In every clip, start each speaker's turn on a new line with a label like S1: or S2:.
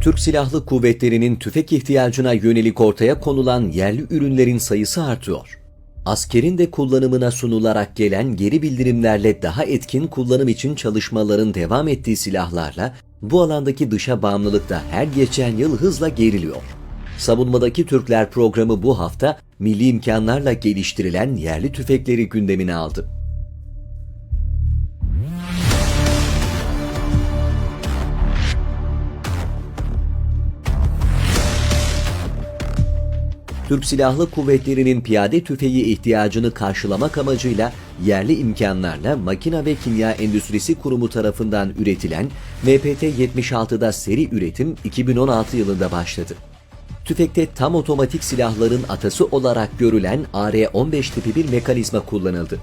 S1: Türk Silahlı Kuvvetleri'nin tüfek ihtiyacına yönelik ortaya konulan yerli ürünlerin sayısı artıyor. Askerin de kullanımına sunularak gelen geri bildirimlerle daha etkin kullanım için çalışmaların devam ettiği silahlarla bu alandaki dışa bağımlılık da her geçen yıl hızla geriliyor. Savunmadaki Türkler programı bu hafta milli imkanlarla geliştirilen yerli tüfekleri gündemine aldı. Türk Silahlı Kuvvetleri'nin piyade tüfeği ihtiyacını karşılamak amacıyla yerli imkanlarla Makina ve Kimya Endüstrisi Kurumu tarafından üretilen MPT-76'da seri üretim 2016 yılında başladı. Tüfekte tam otomatik silahların atası olarak görülen AR-15 tipi bir mekanizma kullanıldı.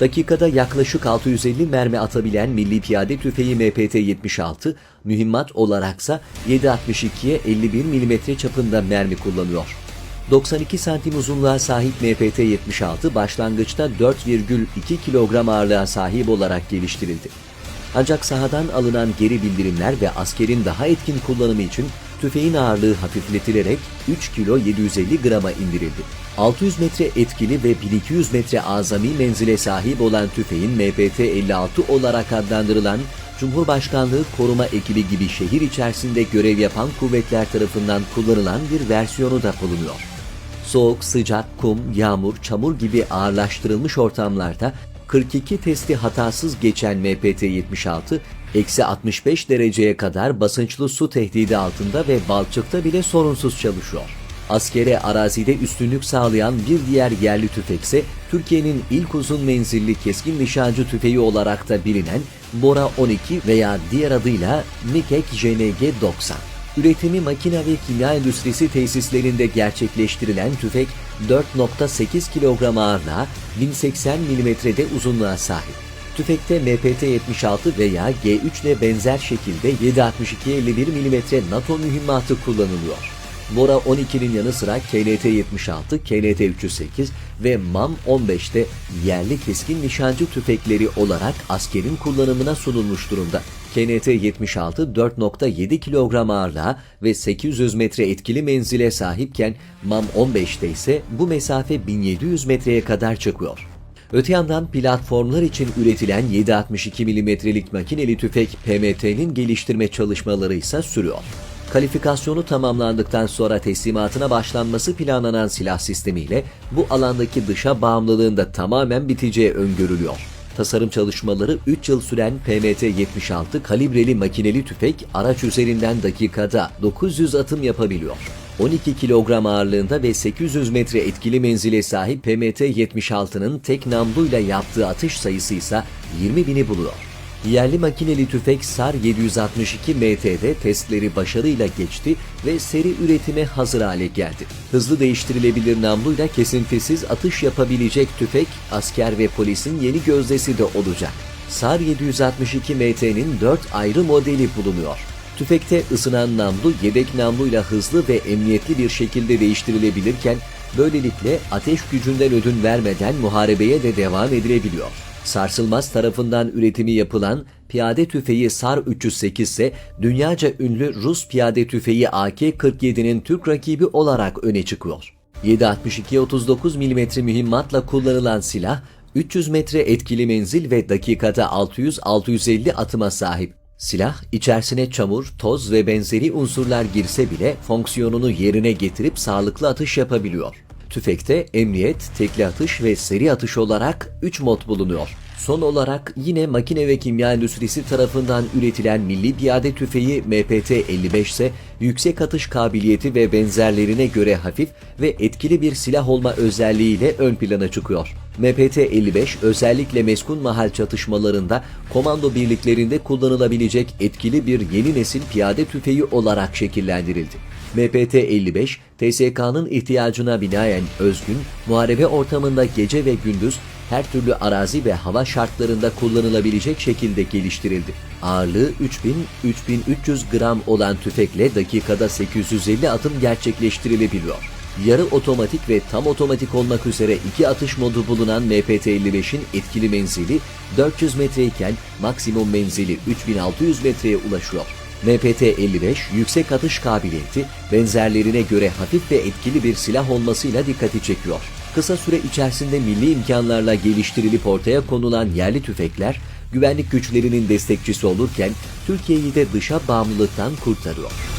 S1: Dakikada yaklaşık 650 mermi atabilen milli piyade tüfeği MPT-76, mühimmat olaraksa 7.62'ye 51 mm çapında mermi kullanıyor. 92 santim uzunluğa sahip MPT-76 başlangıçta 4,2 kilogram ağırlığa sahip olarak geliştirildi. Ancak sahadan alınan geri bildirimler ve askerin daha etkin kullanımı için tüfeğin ağırlığı hafifletilerek 3 kilo 750 grama indirildi. 600 metre etkili ve 1200 metre azami menzile sahip olan tüfeğin MPT-56 olarak adlandırılan Cumhurbaşkanlığı koruma ekibi gibi şehir içerisinde görev yapan kuvvetler tarafından kullanılan bir versiyonu da bulunuyor. Soğuk, sıcak, kum, yağmur, çamur gibi ağırlaştırılmış ortamlarda 42 testi hatasız geçen MPT-76, eksi 65 dereceye kadar basınçlı su tehdidi altında ve balçıkta bile sorunsuz çalışıyor. Askere arazide üstünlük sağlayan bir diğer yerli tüfekse Türkiye'nin ilk uzun menzilli keskin nişancı tüfeği olarak da bilinen Bora 12 veya diğer adıyla Nikek JNG 90. Üretimi makine ve kimya endüstrisi tesislerinde gerçekleştirilen tüfek 4.8 kilogram ağırlığa 1080 milimetrede uzunluğa sahip. Tüfekte MPT-76 veya G3 ile benzer şekilde 7.62-51 mm NATO mühimmatı kullanılıyor. Bora 12'nin yanı sıra KNT-76, KNT-308 ve MAM-15'te yerli keskin nişancı tüfekleri olarak askerin kullanımına sunulmuş durumda. KNT-76 4.7 kilogram ağırlığa ve 800 metre etkili menzile sahipken MAM-15'te ise bu mesafe 1700 metreye kadar çıkıyor. Öte yandan platformlar için üretilen 7.62 milimetrelik makineli tüfek PMT'nin geliştirme çalışmaları ise sürüyor. Kalifikasyonu tamamlandıktan sonra teslimatına başlanması planlanan silah sistemiyle bu alandaki dışa bağımlılığın da tamamen biteceği öngörülüyor. Tasarım çalışmaları 3 yıl süren PMT-76 kalibreli makineli tüfek araç üzerinden dakikada 900 atım yapabiliyor. 12 kilogram ağırlığında ve 800 metre etkili menzile sahip PMT-76'nın tek namluyla yaptığı atış sayısı ise 20 bini buluyor. Yerli makineli tüfek SAR 762 MT'de testleri başarıyla geçti ve seri üretime hazır hale geldi. Hızlı değiştirilebilir namluyla kesintisiz atış yapabilecek tüfek asker ve polisin yeni gözdesi de olacak. SAR 762 MT'nin 4 ayrı modeli bulunuyor. Tüfekte ısınan namlu yedek namluyla hızlı ve emniyetli bir şekilde değiştirilebilirken böylelikle ateş gücünden ödün vermeden muharebeye de devam edilebiliyor. Sarsılmaz tarafından üretimi yapılan piyade tüfeği SAR 308 ise dünyaca ünlü Rus piyade tüfeği AK-47'nin Türk rakibi olarak öne çıkıyor. 7.62-39 mm mühimmatla kullanılan silah 300 metre etkili menzil ve dakikada 600-650 atıma sahip. Silah içerisine çamur, toz ve benzeri unsurlar girse bile fonksiyonunu yerine getirip sağlıklı atış yapabiliyor. Tüfekte emniyet, tekli atış ve seri atış olarak 3 mod bulunuyor. Son olarak yine makine ve kimya endüstrisi tarafından üretilen milli piyade tüfeği MPT-55 ise yüksek atış kabiliyeti ve benzerlerine göre hafif ve etkili bir silah olma özelliğiyle ön plana çıkıyor. MPT-55 özellikle meskun mahal çatışmalarında komando birliklerinde kullanılabilecek etkili bir yeni nesil piyade tüfeği olarak şekillendirildi. MPT-55, TSK'nın ihtiyacına binaen özgün, muharebe ortamında gece ve gündüz her türlü arazi ve hava şartlarında kullanılabilecek şekilde geliştirildi. Ağırlığı 3000-3300 gram olan tüfekle dakikada 850 atım gerçekleştirilebiliyor. Yarı otomatik ve tam otomatik olmak üzere iki atış modu bulunan MPT-55'in etkili menzili 400 metre iken maksimum menzili 3600 metreye ulaşıyor. MPT-55 yüksek atış kabiliyeti, benzerlerine göre hafif ve etkili bir silah olmasıyla dikkati çekiyor. Kısa süre içerisinde milli imkanlarla geliştirilip ortaya konulan yerli tüfekler, güvenlik güçlerinin destekçisi olurken Türkiye'yi de dışa bağımlılıktan kurtarıyor.